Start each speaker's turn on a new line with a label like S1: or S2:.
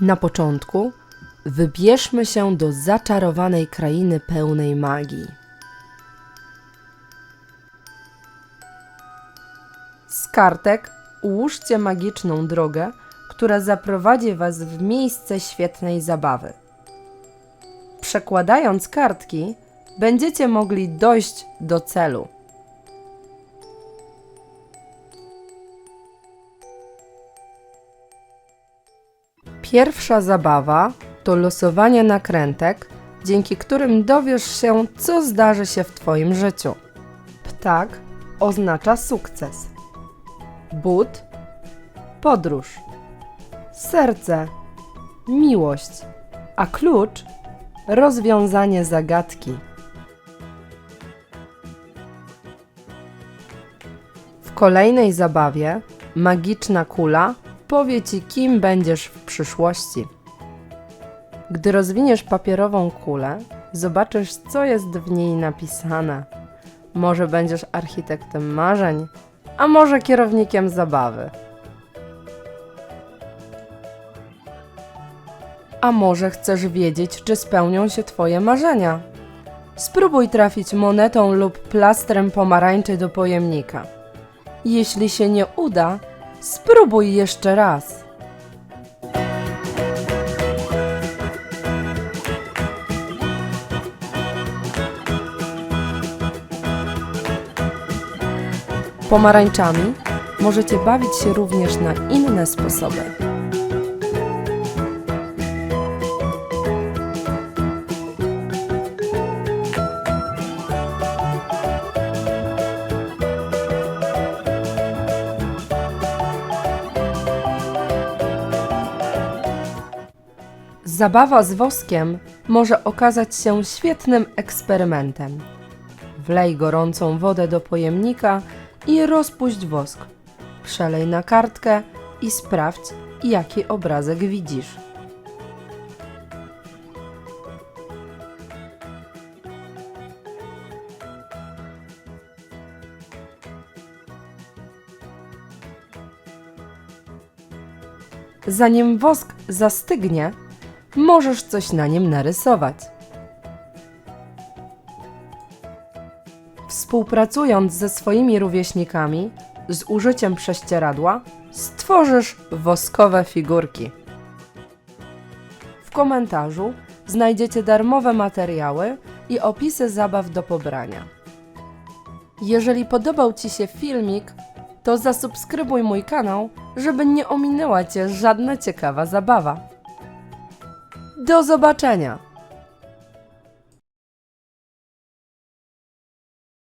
S1: Na początku wybierzmy się do zaczarowanej krainy pełnej magii. Z kartek ułóżcie magiczną drogę, która zaprowadzi Was w miejsce świetnej zabawy. Przekładając kartki, będziecie mogli dojść do celu. Pierwsza zabawa to losowanie nakrętek, dzięki którym dowiesz się, co zdarzy się w Twoim życiu. Ptak oznacza sukces. But podróż. Serce miłość, a klucz rozwiązanie zagadki. W kolejnej zabawie magiczna kula powie ci, kim będziesz w przyszłości. Gdy rozwiniesz papierową kulę, zobaczysz, co jest w niej napisane. Może będziesz architektem marzeń, a może kierownikiem zabawy. A może chcesz wiedzieć, czy spełnią się Twoje marzenia? Spróbuj trafić monetą lub plastrem pomarańczy do pojemnika. Jeśli się nie uda, spróbuj jeszcze raz. Pomarańczami możecie bawić się również na inne sposoby. Zabawa z woskiem może okazać się świetnym eksperymentem. Wlej gorącą wodę do pojemnika i rozpuść wosk. Przelej na kartkę i sprawdź, jaki obrazek widzisz. Zanim wosk zastygnie, możesz coś na nim narysować. Współpracując ze swoimi rówieśnikami, z użyciem prześcieradła, stworzysz woskowe figurki. W komentarzu znajdziecie darmowe materiały i opisy zabaw do pobrania. Jeżeli podobał Ci się filmik, to zasubskrybuj mój kanał, żeby nie ominęła Cię żadna ciekawa zabawa. Do zobaczenia!